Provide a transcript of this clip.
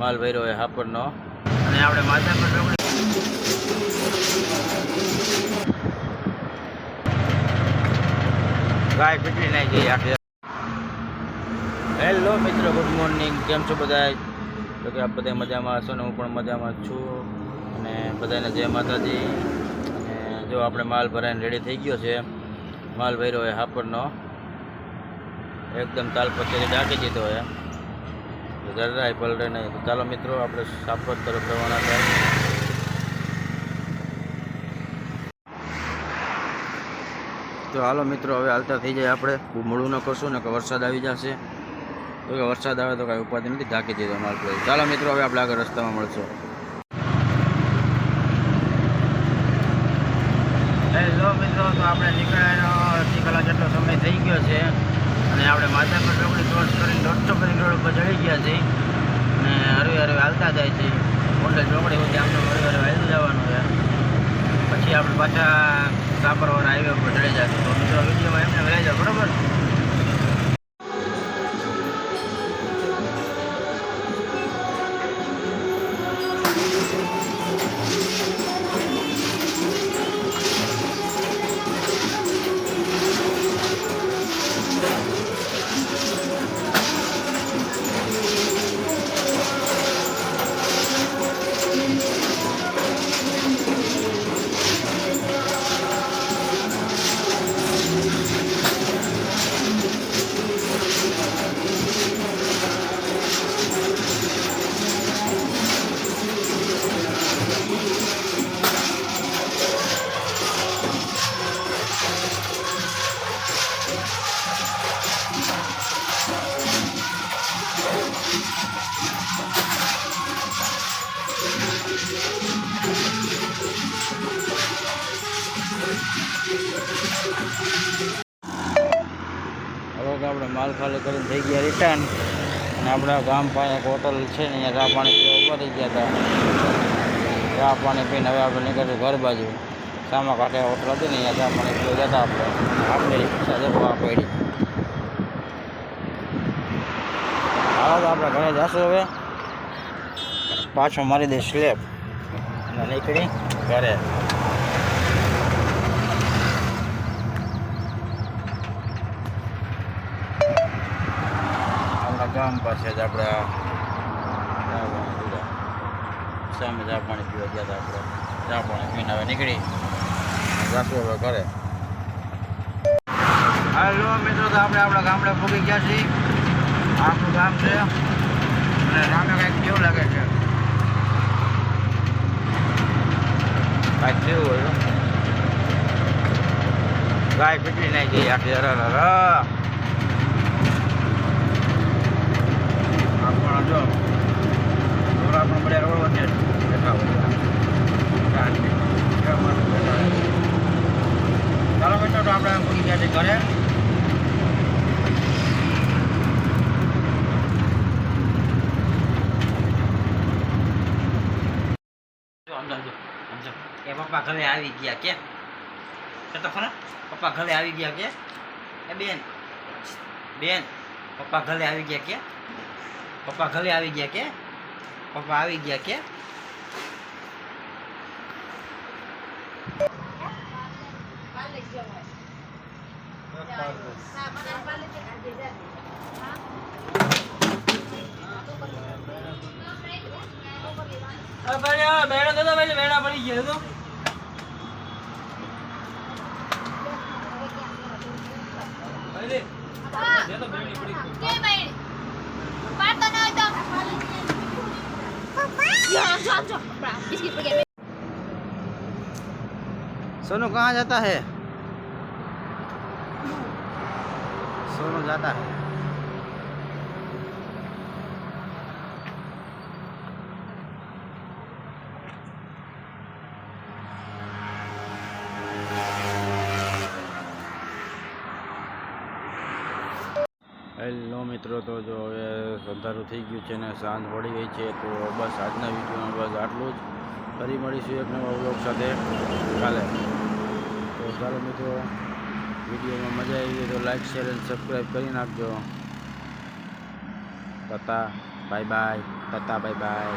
માલ ભર્યો હોય હાપડનો. અને આપણે માથા પર રોકડી ગાય પીટલી નાખી આખી હેલો મિત્રો ગુડ મોર્નિંગ કેમ છો બધા તો કે આપ બધા મજામાં હશો ને હું પણ મજામાં છું. અને બધાને જય માતાજી. અને જો આપણે માલ ભરાઈને રેડી થઈ ગયો છે માલ ભર્યો હોય હાપડનો. એકદમ તાલ પચેરી ઢાંકી દીધો હોય તો જરાય પલટે નહીં તો ચાલો મિત્રો, આપણે સાપર તરફ રવાના થાય. તો હાલો મિત્રો, હવે હાલતા થઈ જાય આપણે. મૂળું ન કરશું ને કે વરસાદ આવી જશે. તો કે વરસાદ આવે તો કાંઈ ઉપાધિ નથી, ઢાંકી દીધો માલ પર ચાલો મિત્રો, હવે આપણે આગળ રસ્તામાં મળશું. મિત્રો, તો આપણે નીકળ્યા અડધી કલાક જેટલો સમય થઈ ગયો છે. અને આપણે માથા પર રોકડી ક્રોસ કરીને દોઢસો કરી રોડ ઉપર ચડી ગયા છે. ને હરવે હરવે હાલતા જાય છે. મોટે ચોકડી સુધી આમને હરવે હરવે હાલતું જવાનું છે. પછી આપણે પાછા કાપરવાળા હાઈવે ઉપર ચડી જાય તો મિત્રો વિડીયોમાં એમને જાઓ, બરોબર? તો આપણે માલ ખાલી કરીને થઈ ગયા રિટર્ન અને આપણા ગામ પાસે એક હોટલ છે ને, અહીંયા ચા પાણી પીવા ગયા હતા. ચા પાણી પીને હવે આપણે નીકળ્યું ઘર બાજુ. સામા કાંઠે હોટલ હતી ને, અહીંયા ચા પાણી પીવા જતા આપણે. આપણે રિક્ષા જવા પડી. તો આપણે ઘરે જશું હવે. પાછો મારી દઈશ સ્લેબ અને નીકળી ઘરે આપણા ગામ પાસે જ આપણે. સામે ચા પાણી પીવા ગયા હતા આપણે. ચા પાણી પીને હવે નીકળી. જાશું હવે ઘરે. હાલો મિત્રો, તો આપણે આપણા ગામડે પહોંચી ગયા છીએ. આપણું ગામ છે. અને સામે કંઈક કેવું લાગે છે? કાંઈક કેવું હોય ગાય પીટી નાખી, આખી હર હર આપણા જો. હવે આપણે મળ્યા રોડ વધે. બેઠા ચાલો મિત્રો, તો આપણે પહોંચી ગયા છે ઘરે. એ પપ્પા ઘરે આવી ગયા કે? તો ખરા? પપ્પા ઘરે આવી ગયા કે? બેન. બેન, પપ્પા ઘરે આવી ગયા કે? પપ્પા ઘરે આવી ગયા કે? પપ્પા આવી ગયા કે? મેળા દાદા ભાઈ મેળા પડી ગયા તો. सोनू कहाँ जाता है सोनू जाता है મિત્રો, તો જો હવે અંધારું થઈ ગયું છે ને સાંજ પડી ગઈ છે, તો બસ આજના વિડીયોમાં બસ આટલું જ. ફરી મળીશું એક નવા વ્લોગ સાથે. કાલે. તો ચાલો મિત્રો, વિડીયોમાં મજા આવી ગઈ તો લાઈક શેર અને સબસ્ક્રાઈબ કરી નાખજો. તથા બાય બાય તથા બાય બાય